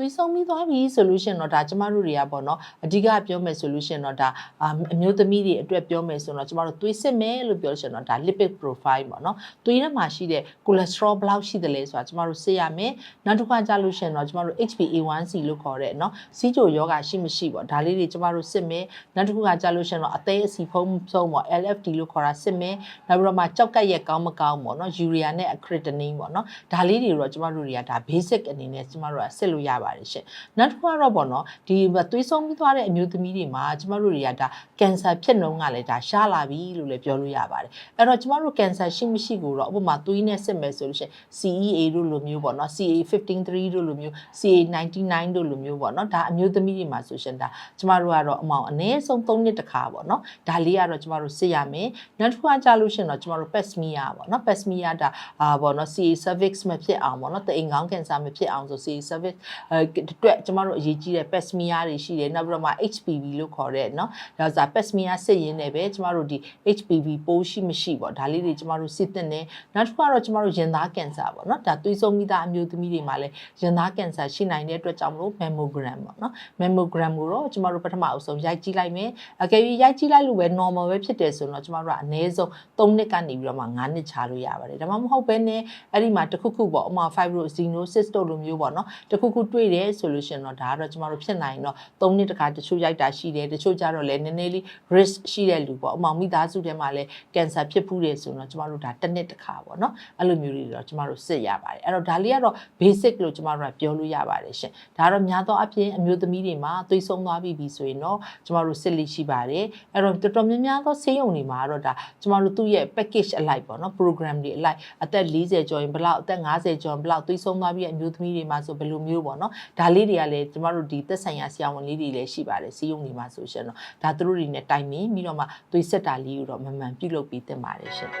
သွေးဆုံးပြီးသွားပြီဆိုလို့ရှိရင်တော့ဒါကျမတို့တွေကပေါ့နော်အဓိကပြောမယ်ဆိုလို့ရှိရင်တော့ဒါအာအမျိုးသမီးတွေအတွက်ပြောမယ်ဆိုတော့ကျမတို့သွေးစစ်မယ်လို့ပြောလို့ရှိရင်တော့ဒါ lipid profile ပေါ့နော်သွေးထဲမှာရှိတဲ့ cholesterol ဘယ်လောက်ရှိသလဲဆိုတာကျမတို့စစ်ရမယ်နောက်တစ်ခါကြာလို့ရှိရင်တော့ကျမတို့ HbA1c လို့ခေါ်တဲ့နော်စီးကြိုယောဂရှိမရှိပေါ့ဒါလေးတွေကျမတို့စစ်မယ်နောက်တစ်ခုကကြာလို့ရှိရင်တော့အသေးအစီဖုံးဆုံးပေါ့ LFT လို့ခေါ်တာစစ်မယ်နောက်ပြီးတော့မှကြောက်ကက်ရက်ကောင်းမကောင်းပေါ့နော် urea နဲ့ creatinine ပေါ့နော်ဒါလေးတွေတော့ကျမတို့တွေကဒါ basic အနေနဲ့ကျမတို့ကစစ်လို့ရပါတယ်ရှင်နောက်တစ်ခုကတော့ပေါ့နော်ဒီသွေးဆုံးပြီးသွားတဲ့အမျိုးသမီးတွေမှာကျမတို့တွေကဒါကင်ဆာဖြစ်နှုန်းကလည်းဒါရှားလာပြီလို့လည်းပြောလို့ရပါတယ်အဲ့တော့ကျမတို့ကင်ဆာရှိမရှိကိုတော့ဥပမာသွေးနဲ့စစ်မယ်ဆိုလို့ရှိရင် CEA တို့လိုမျိုးပေါ့နော် CA153 တို့လိုမျိုး CA99 တို့လိုမျိုးပေါ့နော်ဒါအမျိုးသမီးတွေမှာဆိုရှင်ဒါကျမတို့ကတော့အမောင်အနည်းဆုံး3နှစ်တစ်ခါပေါ့နော်ဒါလေးကတော့ကျမတို့စစ်ရမယ်နောက်တစ်ခုကကြာလို့ရှိရင်တော့ကျမတို့ pap smear ပေါ့နော် pap smear ဒါအာပေါ့နော် CA cervix မဖြစ်အောင်ပေါ့နော်တအိမ်ကောင်းကင်ဆာမဖြစ်အောင်ဆို CA cervix အဲအတွက်ကျမတို့အရေးကြီးတဲ့ pap smear တွေရှိတယ်နောက်ပြီးတော့မှ HPV လို့ခေါ်တဲ့နော်ဒါဆို pap smear စစ်ရင်းနဲ့ပဲကျမတို့ဒီ HPV ပိုးရှိမရှိပေါ့ဒါလေးတွေကျမတို့စစ်တဲ့နဲ့နောက်တစ်ခုကတော့ကျမတို့ရင်သားကင်ဆာပေါ့နော်ဒါသွေးဆုံးမိသားအမျိုးသမီးတွေမှာလည်းရင်သားကင်ဆာရှိနိုင်တဲ့အတွက်ကြောင့်မလို့ mammogram ပေါ့နော် mammogram ကိုတော့ကျမတို့ပထမအဆုံးရိုက်ကြည့်လိုက်မယ်အကယ်၍ရိုက်ကြည့်လိုက်လို့ပဲ normal ပဲဖြစ်တယ်ဆိုတော့ကျမတို့ကအနည်းဆုံး3နှစ်ကနေပြီးတော့မှ9နှစ်ချလို့ရပါတယ်ဒါမှမဟုတ်ဘဲနဲ့အဲ့ဒီမှာတစ်ခုခုပေါ့ဥပမာ fibrosinosis တို့လိုမျိုးပေါ့နော်တစ်ခုခုတွေ့တယ်ဆိုလို့ရှိရင်တော့ဒါကတော့ကျမတို့ဖြစ်နိုင်တော့3နှစ်တခါတချို့ရိုက်တာရှိတယ်တချို့ကြတော့လည်းနည်းနည်းလေး risk ရှိတဲ့လူပေါ့ဥပမာမိသားစုထဲမှာလည်း cancer ဖြစ်ဖူးတယ်ဆိုတော့ကျမတို့ဒါတစ်နှစ်တခါပေါ့နော်အဲ့လိုမျိုးတွေတော့ကျမတို့စစ်ရပါတယ်အဲ့တော့ဒါလေးကတော့ basic လို့ကျမတို့ကပြောလို့ရပါတယ်ရှင်ဒါကတော့များသောအားဖြင့်အမျိုးသမီးတွေမှာသွေးဆုံးသွားပြီပြီဆိုရင်တော့ကျမတို့စစ်လိရှိပါတယ်အဲ့တော့တော်တော်များများသောဆေးရုံတွေမှာတော့ဒါကျမတို့သူ့ရဲ့ package အလိုက်ပေါ့နော် program တွေအလိုက်အသက်40ကျော်ရင်ဘယ်လောက်အသက်50ကျော်ရင်ဘယ်လောက်သွေးဆုံးသွားပြီအမျိုးသမီးတွေမှာဆိုဘယ်လိုမျိုးပေါ့နော်ဒါလေးတွေကလည်းကျမတို့ဒီသက်ဆိုင်ရာဆရာဝန်လေးတွေလည်းရှိပါတယ်ဆေးရုံတွေမှာဆိုရှင်တော့ဒါသူတို့တွေနဲ့တိုင်ပင်ပြီးတော့မှသွေးဆက်တာလေးကိုတော့မမှန်ပြုလုပ်ပြီးတင်ပါတယ်ရှင်